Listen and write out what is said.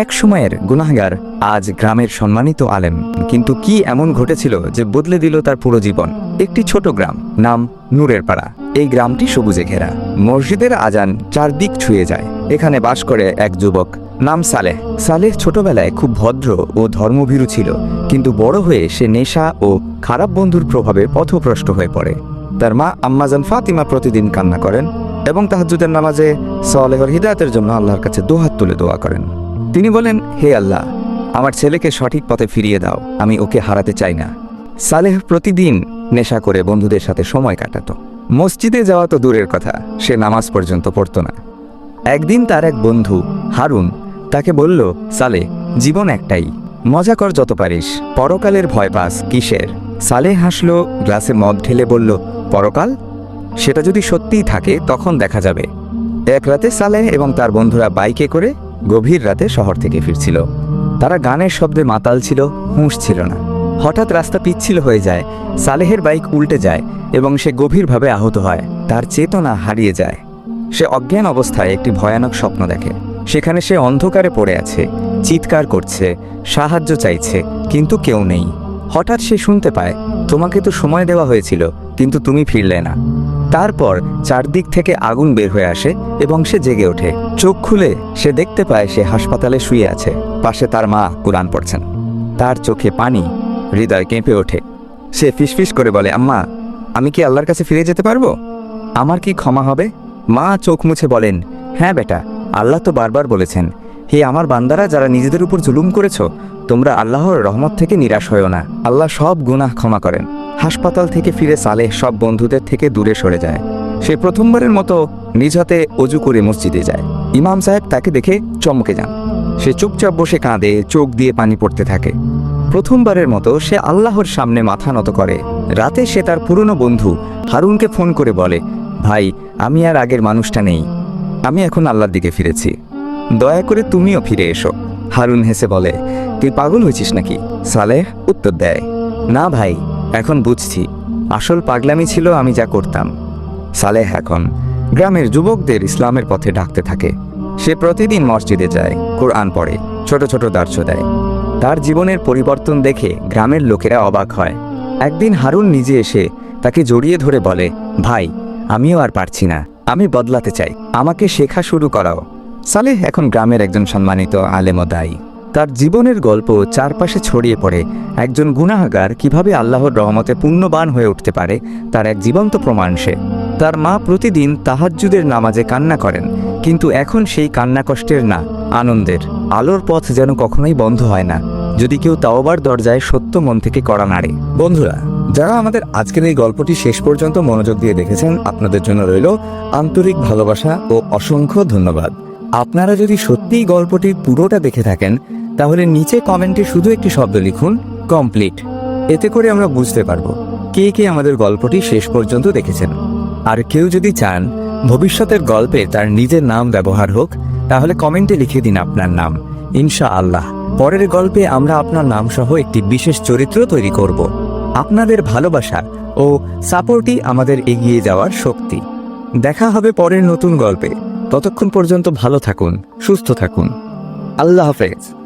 এক সময়ের গুনাহগার, আজ গ্রামের সম্মানিত আলেম। কিন্তু কি এমন ঘটেছিল যে বদলে দিল তার পুরো জীবন? একটি ছোট গ্রাম, নাম নূরের পাড়া এই গ্রামটি সবুজে ঘেরা। মসজিদের আজান চারদিক ছুঁয়ে যায়। এখানে বাস করে এক যুবক, নাম সালেহ। সালেহ ছোটবেলায় খুব ভদ্র ও ধর্মভীরু ছিল, কিন্তু বড় হয়ে সে নেশা ও খারাপ বন্ধুর প্রভাবে পথভ্রষ্ট হয়ে পড়ে। তার মা আম্মাজান ফাতিমা প্রতিদিন কান্না করেন এবং তাহাজ্জুদের নামাজে সালেহর হিদায়তের জন্য আল্লাহর কাছে দোহাত তুলে দোয়া করেন। তিনি বলেন, হে আল্লাহ, আমার ছেলেকে সঠিক পথে ফিরিয়ে দাও, আমি ওকে হারাতে চাই না। সালেহ প্রতিদিন নেশা করে বন্ধুদের সাথে সময় কাটাত। মসজিদে যাওয়া তো দূরের কথা, সে নামাজ পর্যন্ত পড়তো না। একদিন তার এক বন্ধু, হারুন, তাকে বলল সালে জীবন একটাই, মজা কর যত পারিস, পরকালের ভয় পাস কিসের? সালে হাসলো, গ্লাসে মদ ঢেলে বলল, পরকাল? সেটা যদি সত্যিই থাকে, তখন দেখা যাবে। এক রাতে সালেহ এবং তার বন্ধুরা বাইকে করে গভীর রাতে শহর থেকে ফিরছিল। তারা গানের শব্দে মাতাল ছিল, হুঁশ ছিল না। হঠাৎ রাস্তা পিচ্ছিল হয়ে যায়, সালেহের বাইক উল্টে যায় এবং সে গভীরভাবে আহত হয়। তার চেতনা হারিয়ে যায়। সে অজ্ঞান অবস্থায় একটি ভয়ানক স্বপ্ন দেখে। সেখানে সে অন্ধকারে পড়ে আছে, চিৎকার করছে, সাহায্য চাইছে, কিন্তু কেউ নেই। হঠাৎ সে শুনতে পায়, তোমাকে তো সময় দেওয়া হয়েছিল, কিন্তু তুমি ফিরলে না। তারপর চারদিক থেকে আগুন বের হয়ে আসে এবং সে জেগে ওঠে। চোখ খুলে সে দেখতে পায় সে হাসপাতালে শুয়ে আছে। পাশে তার মা কোরআন পড়ছেন। তার চোখে পানি, হৃদয় কেঁপে ওঠে। সে ফিসফিস করে বলে, আম্মা, আমি কি আল্লাহর কাছে ফিরে যেতে পারব? আমার কি ক্ষমা হবে? মা চোখ মুছে বলেন হ্যাঁ বেটা, আল্লাহ তো বারবার বলেছেন, হে আমার বান্দারা যারা নিজেদের উপর জুলুম করেছ, তোমরা আল্লাহর রহমত থেকে নিরাশ হয়েও না। আল্লাহ সব গুনাহ ক্ষমা করেন। হাসপাতাল থেকে ফিরে সালেহ সব বন্ধুদের থেকে দূরে সরে যায়। সে প্রথমবারের মতো নিজ হাতে অজু করে মসজিদে যায়। ইমাম সাহেব তাকে দেখে চমকে যান। সে চুপচাপ বসে কাঁদে, চোখ দিয়ে পানি পড়তে থাকে। প্রথমবারের মতো সে আল্লাহর সামনে মাথা নত করে। রাতে সে তার পুরনো বন্ধু হারুনকে ফোন করে বলে, ভাই, আমি আর আগের মানুষটা নেই। আমি এখন আল্লাহর দিকে ফিরেছি। দয়া করে তুমিও ফিরে এসো। হারুন হেসে বলে, তুই পাগল হয়েছিস নাকি? সালেহ উত্তর দেয়, না ভাই এখন বুঝছি, আসল পাগলামি ছিল আমি যা করতাম। সালেহ এখন গ্রামের যুবকদের ইসলামের পথে ডাকতে থাকে। সে প্রতিদিন মসজিদে যায়, কোরআন পড়ে, ছোট ছোট দার্স দেয়। তার জীবনের পরিবর্তন দেখে গ্রামের লোকেরা অবাক হয়। একদিন হারুন নিজে এসে তাকে জড়িয়ে ধরে বলে, ভাই, আমিও আর পারছি না, আমি বদলাতে চাই, আমাকে শেখা শুরু করাও। সালেহ এখন গ্রামের একজন সম্মানিত আলেম ও দায়ী। তার জীবনের গল্প চারপাশে ছড়িয়ে পড়ে। একজন গুনাহগার কীভাবে আল্লাহর রহমতে পুণ্যবান হয়ে উঠতে পারে, তার এক জীবন্ত প্রমাণ সে। তার মা প্রতিদিন তাহাজ্জুদের নামাজে কান্না করেন, কিন্তু এখন সেই কান্না কষ্টের না, আনন্দের। আলোর পথ যেন কখনোই বন্ধ হয় না, যদি কেউ তাওবার দরজায় সত্য মন থেকে করা নাড়ে। বন্ধুরা, যারা আমাদের আজকের এই গল্পটি শেষ পর্যন্ত মনোযোগ দিয়ে দেখেছেন, আপনাদের জন্য রইল আন্তরিক ভালোবাসা ও অসংখ্য ধন্যবাদ। আপনারা যদি সত্যিই গল্পটি পুরোটা দেখে থাকেন তাহলে নিচে কমেন্টে শুধু একটি শব্দ লিখুন কমপ্লিট এতে করে আমরা বুঝতে পারব কে কে আমাদের গল্পটি শেষ পর্যন্ত দেখেছেন। আর কেউ যদি চান ভবিষ্যতের গল্পে তার নিজের নাম ব্যবহার হোক, তাহলে কমেন্টে লিখে দিন আপনার নাম। ইনশা আল্লাহ পরের গল্পে আমরা আপনার নাম সহ একটি বিশেষ চরিত্র তৈরি করব। আপনাদের ভালোবাসা ও সাপোর্টই আমাদের এগিয়ে যাওয়ার শক্তি। দেখা হবে পরের নতুন গল্পে। ততক্ষণ পর্যন্ত ভালো থাকুন, সুস্থ থাকুন। আল্লাহ হাফেজ।